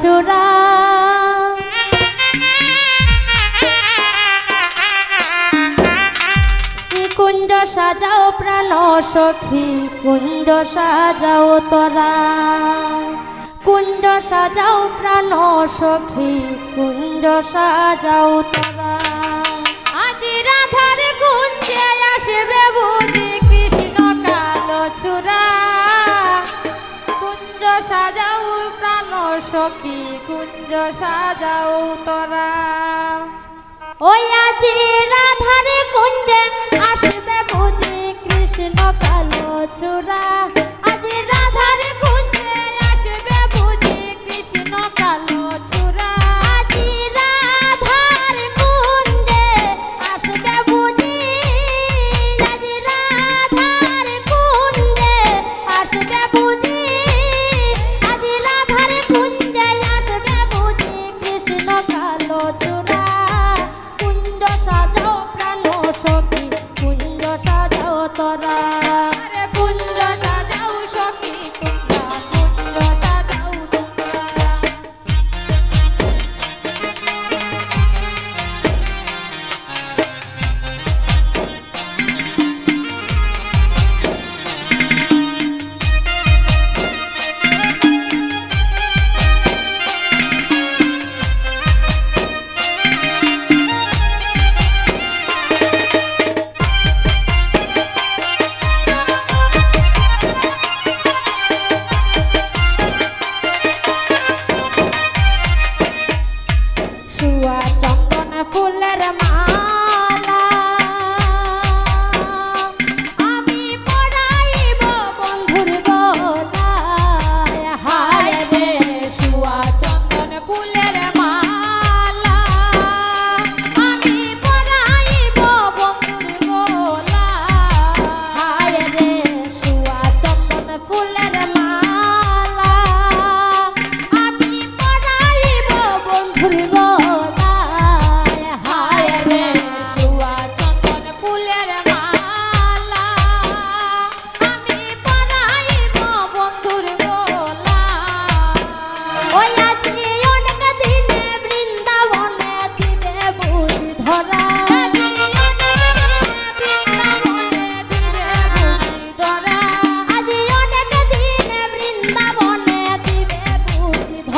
চূড়া কুঞ্জ সাজাও প্রাণ সখী কুঞ্জ সাজাও তোরা। কুঞ্জ সাজাও প্রাণ সখী কুঞ্জ সাজাও তোরা। আজি রাধার কুঞ্জে আসবে বুঝি। সাজাও প্রাণ সখী, কুঞ্জ সাজাও তোরা। ওই আজি রাধারে কুঞ্জে আসবে বুঝি কৃষ্ণ কালো চূড়া। আজি রাধারে কুঞ্জে আসবে বুঝি কৃষ্ণ কালো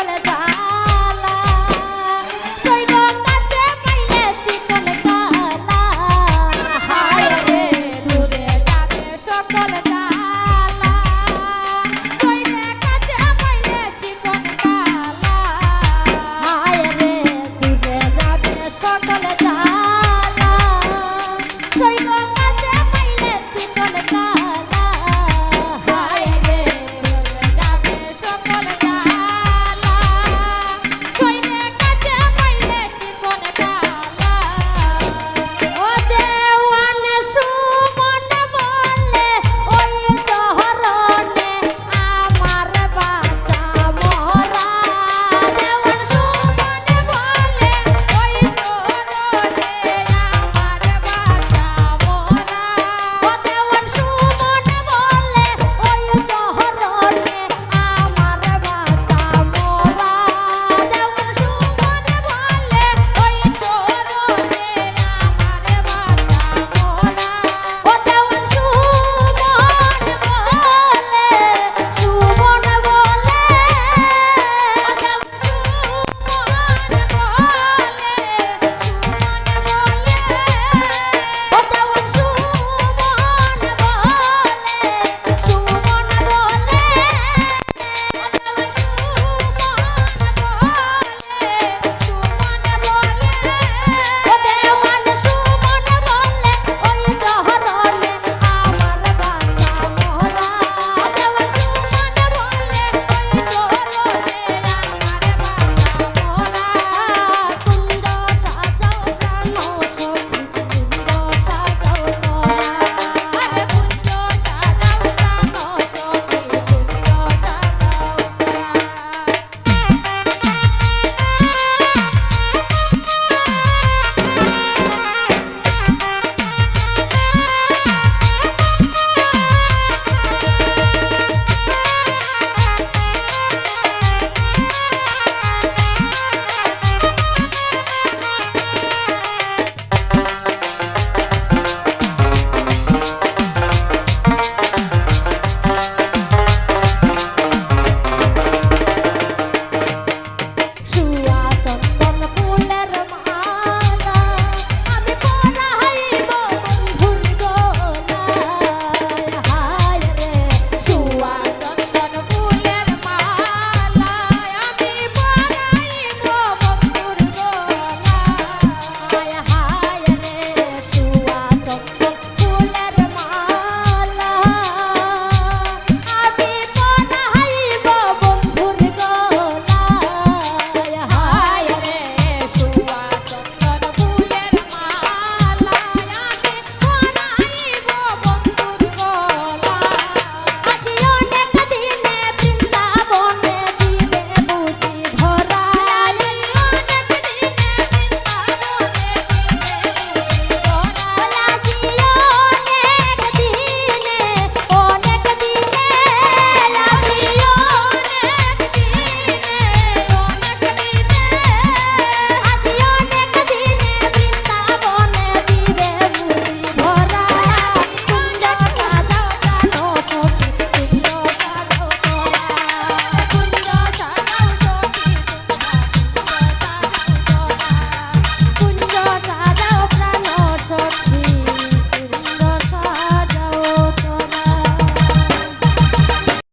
soledad.